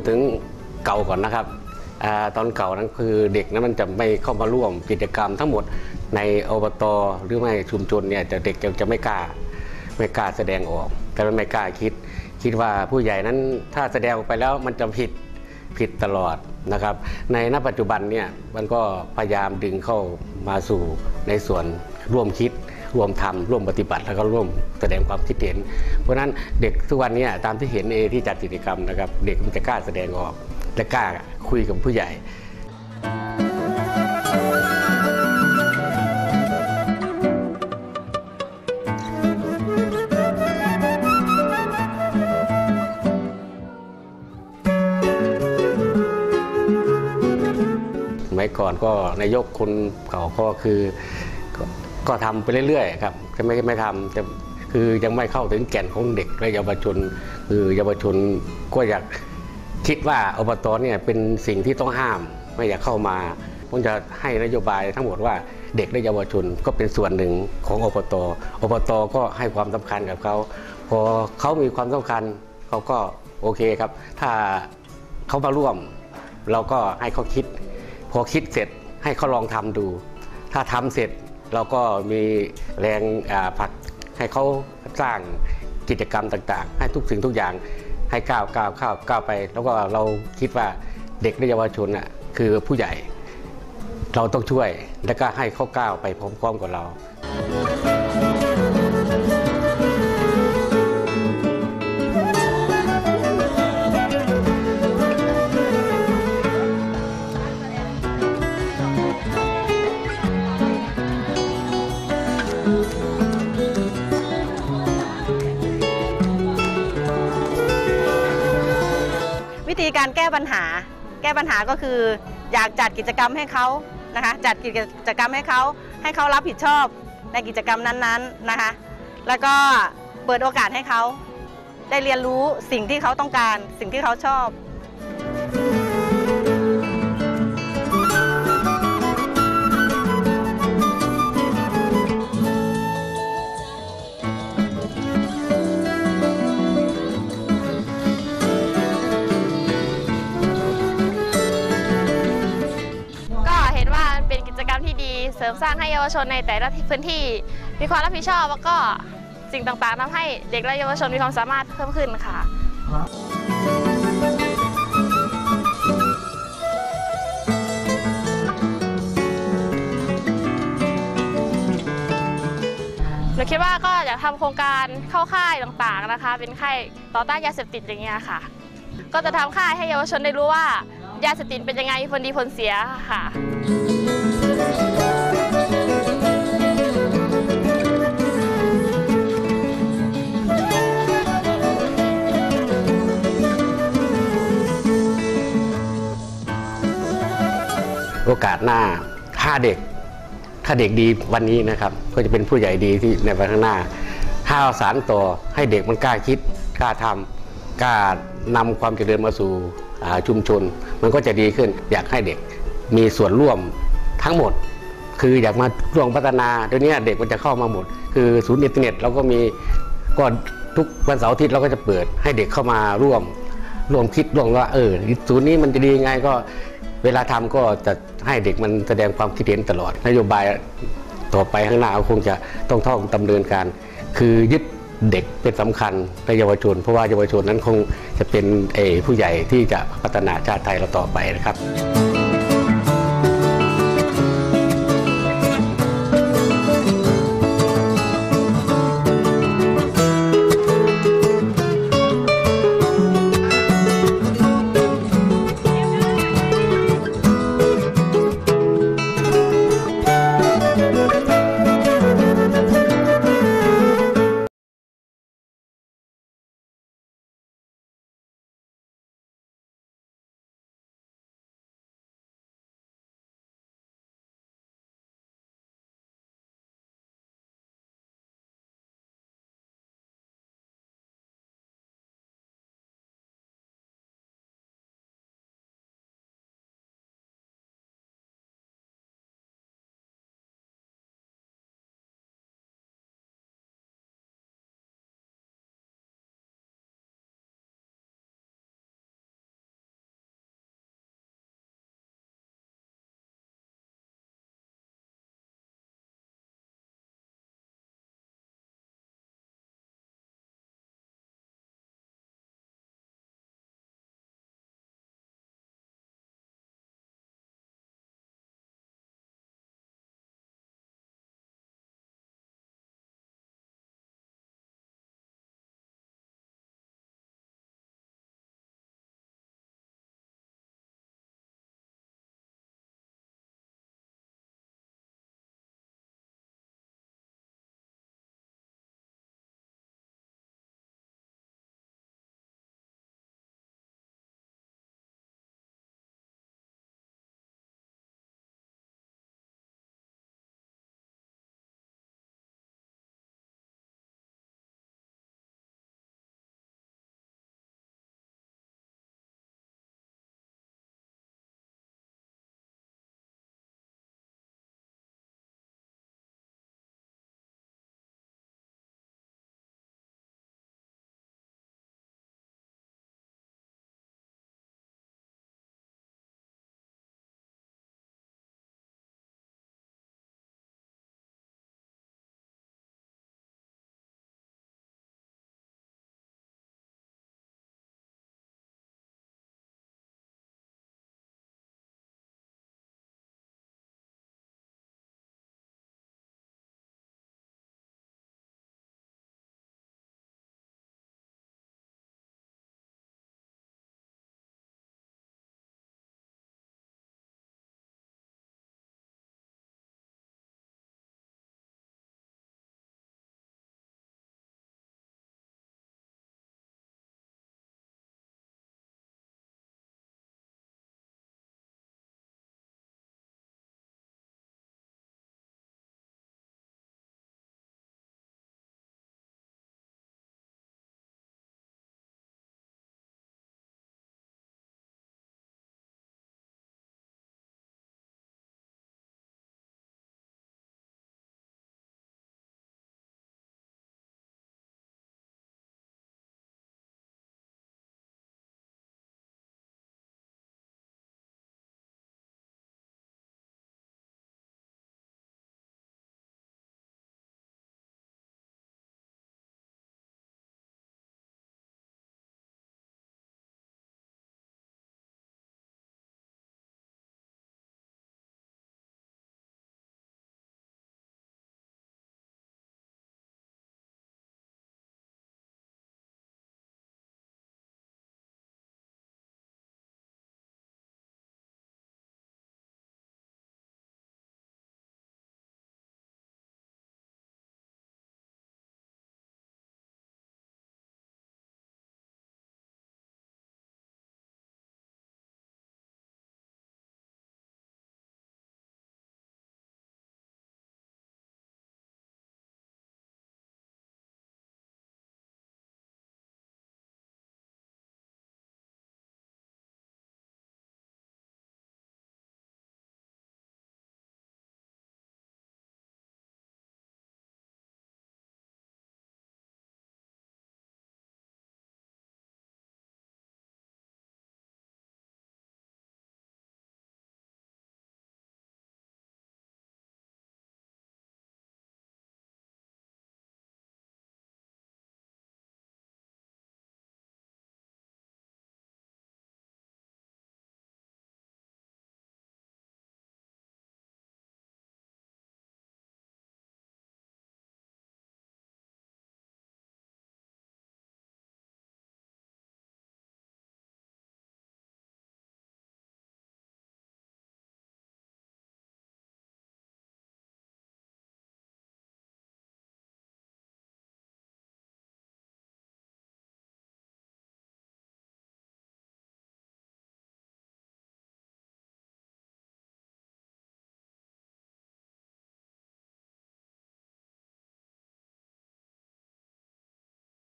ูดถึงเก่าก่อนนะครับอตอนเก่านั้นคือเด็กนั้นมันจะไม่เข้ามาร่วมกิจกรรมทั้งหมดในอบตหรือไม่ชุมชนเนี่ยจะเด็กจะจะไม่กล้าไม่กล้าแสดงออก แต่ไม่กล้าคิด คิดว่าผู้ใหญ่นั้นถ้าแสดงออกไปแล้วมันจะผิดผิดตลอดนะครับ ในณปัจจุบันเนี่ยมันก็พยายามดึงเข้ามาสู่ในส่วนร่วมคิด ร่วมทำร่วมปฏิบัติแล้วก็ร่วมแสดงความคิดเห็น เพราะฉะนั้นเด็กทุกวันนี้ตามที่เห็นเอที่จัดกิจกรรมนะครับ เด็กมันจะกล้าแสดงออกและกล้าคุยกับผู้ใหญ่สมัยก่อนก็นายกคนเก่าก็คือ ก็ก็ทำไปเรื่อยๆครับจะไม่ไม่ทำแต่คือยังไม่เข้าถึงแก่นของเด็กและเยาวชนคือเยาวชนก็อยากคิดว่าอบตเนี่ยเป็นสิ่งที่ต้องห้าม ไม่อยากเข้ามาผมจะให้นโยบายทั้งหมดว่าเด็กและเยาวชนก็เป็นส่วนหนึ่งของอบตอบตก็ให้ความสำคัญกับเขาพอเขามีความสำคัญเขาก็โอเคครับ ถ้าเขามาร่วม เราก็ให้เขาคิด พอคิดเสร็จให้เขาลองทำดู ถ้าทำเสร็จ เราก็มีแรงผลักให้เขาสร้างกิจกรรมต่าง ๆ ให้ทุกสิ่งทุกอย่างให้ก้าวก้าวก้าวก้าวไป แล้วก็เราคิดว่าเด็กและเยาวชนอะคือผู้ใหญ่ เราต้องช่วยแล้วก็ให้เขาก้าวไปพร้อมๆกับเรา ปัญหา แก้ปัญหาก็คือ อยากจัดกิจกรรมให้เขานะคะ จัดกิจกรรมให้เขาให้เขารับผิดชอบในกิจกรรมนั้นๆนะคะ แล้วก็เปิดโอกาสให้เขาได้เรียนรู้สิ่งที่เขาต้องการ สิ่งที่เขาชอบ มสร้างให้เยาวชนในแต่ละพื้นที่มีความรับผิดชอบแล้วก็สิ่งต่างๆทำให้เด็กและเยาวชนมีความสามารถเพิ่มขึ้นค่ะหนูคิดว่าก็อยากทำโครงการเข้าค่ายต่างๆนะคะ เป็นค่ายต่อต้านยาเสพติดอย่างเงี้ยค่ะ ก็จะทำค่ายให้เยาวชนได้รู้ว่ายาเสพติดเป็นยังไงผลดีผลเสียค่ะ อกาสหน้าถ้าเด็ก ถ้าเด็กดีวันนี้นะครับ ก็จะเป็นผู้ใหญ่ดีที่ในวันข้างหน้าถ้าสารต่อให้เด็กมันกล้าคิดกล้าทำกล้านำความเจริญมาสู่ชุมชน มันก็จะดีขึ้น อยากให้เด็กมีส่วนร่วมทั้งหมด คืออยากมาร่วมพัฒนาเดี๋ยวนี้เด็กมันจะเข้ามาหมด คือศูนย์อินเทอร์เน็ตเราก็มีก็ทุกวันเสาร์อาทิตย์เราก็จะเปิดให้เด็กเข้ามาร่วมร่วมคิดร่วมว่าเออศูนย์นี้มันจะดียังไงก็ เวลาทำก็จะให้เด็กมันแสดงความคิดเห็นตลอด นโยบายต่อไปข้างหน้าก็คงจะต้องท่องดำเนินการ คือยึดเด็กเป็นสำคัญและเยาวชน เพราะว่าเยาวชนนั้นคงจะเป็นเอผู้ใหญ่ที่จะพัฒนาชาติไทยเราต่อไปนะครับ